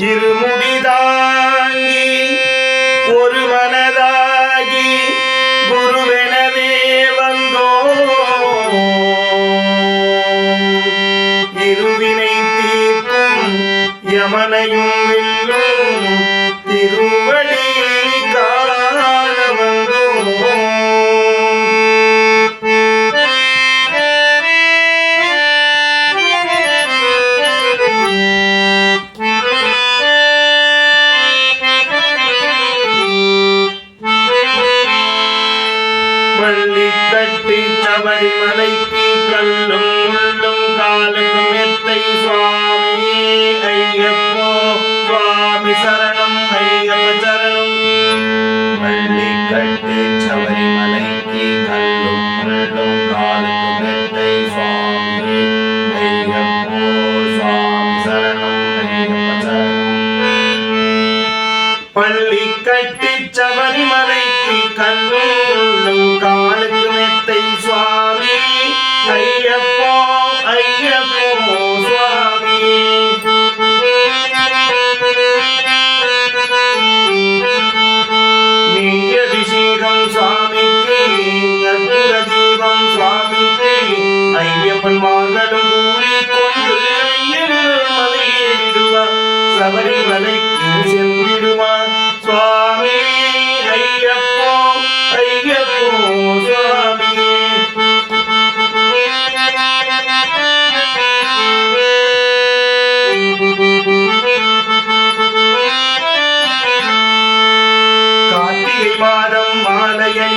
இருமுடிதாங்கி ஒரு மனதாகி குருவெனவே வந்தோ இருவினை தீர்க்கும் யமனையும் பள்ளி கட்டி சபரிமலைக்கு கல்லும் உள்ளும் காலுக்கும் எத்தை சுவாமி ஐயப்போ சுவாமி சரணம் ஐயப்ப சரணம். பள்ளி கட்டி சபரிமலைக்கு கல்லும் உள்ளும் காலுக்கும் எத்தை சுவாமி ஐயப்போ சுவாமி சரணம் ஐயப்ப சரணம். பள்ளி கட்டி சபரிமலைக்கு கண்ணும் காலுக்கு மெத்தை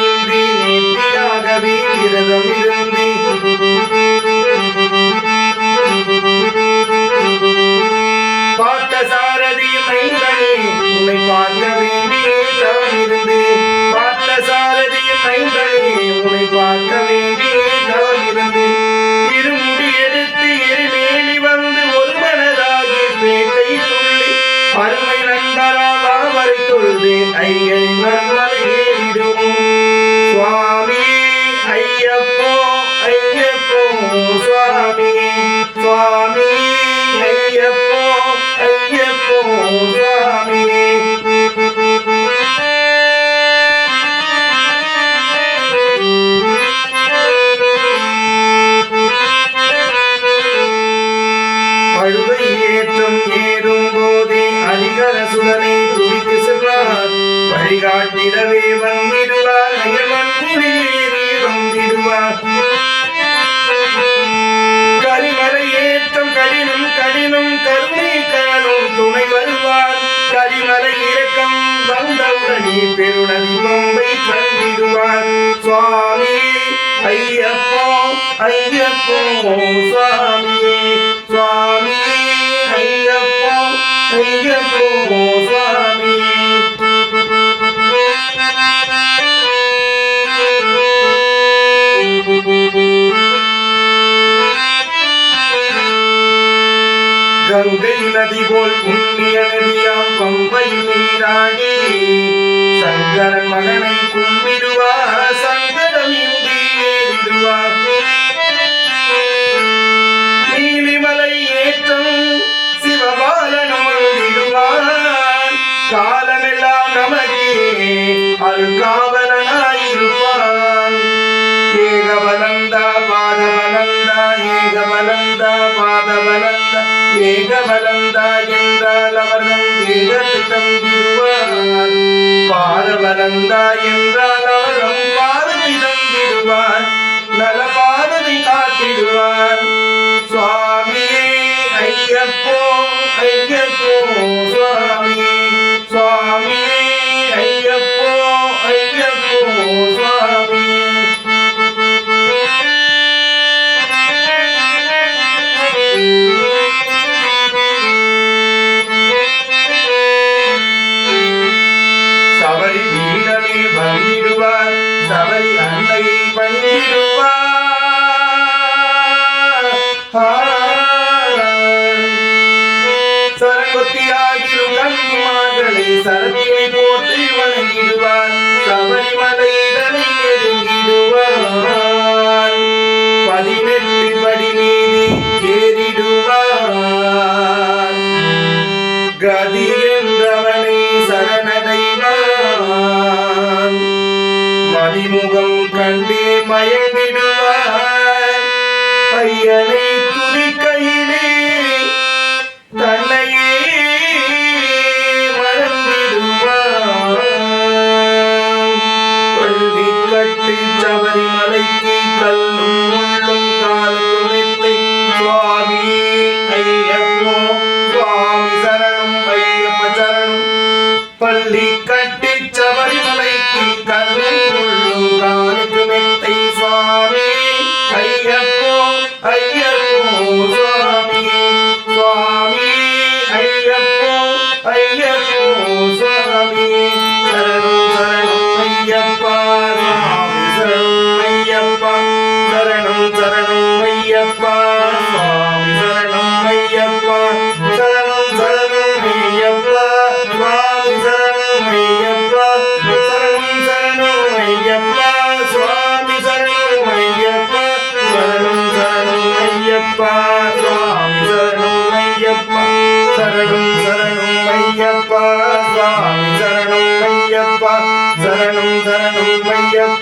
மாலையணிந்து நேர்த்தியாகவே விரதம் இருந்து பார்த்த சாரதியும் ஐந்தனே உன்னை பார்க்க வேண்டியே தவம் பார்த்த சாரதியும் உன்னை பார்க்க வேண்டியே இருமுடி எடுத்து எரிமேலி வந்து ஒரு மனதாகி பேட்டை துள்ளி அருமை நண்பரால் அவரை தொழுது ஐயனின் நன்மலை ஏறிடும் சுவாமி ஐயப்போ ஐயப்போ சுவாமி. சுவாமி ஐயப்போ ஐயப்போ சுவாமி. வழிகாட்டிடவே வந்திடுவார் வந்திடுவார் கரிமலை ஏற்றம் கடினம் கடினம் கருணை காணும் துணை வருவார் கரிமலை இறக்கம் வந்தவுடனே பெருநதி பம்பை கண்டிடுவார் சுவாமி ஐயப்போ ஐயப்போ சுவாமி கங்கை நதி போல் புண்ணிய நதியாம் பம்பை நீராடி சங்கரன் மகனை கும்பிடுவார் சங்கடம் இன்றி ஏறிடுவார். நீலிமலை ஏற்றம் சிவபாலனும் வந்திடுவார் காலமெல்லாம் நமக்கே அருங்காவலனாயிருப்பான் ஏகவலந்தா பாதவலந்தா ஏகவலந்தா பாதவலந்தா பாதபலந்தா ஏகபலந்தா என்றால் அவர்தம் ஏகத்தை தந்திடுவார் பாதபலந்தா என்றால் அவரும் தந்திடுவார் சுவாமியே ஐயப்போ ஐயப்போ சரங்கொத்தியாகிலும் கன்னிமார்களை சரத்தினை போட்டு வணங்கிடுவார் சபரிமலைதனை நெருங்கிடுவார் பதினெட்டு படி சுவாமி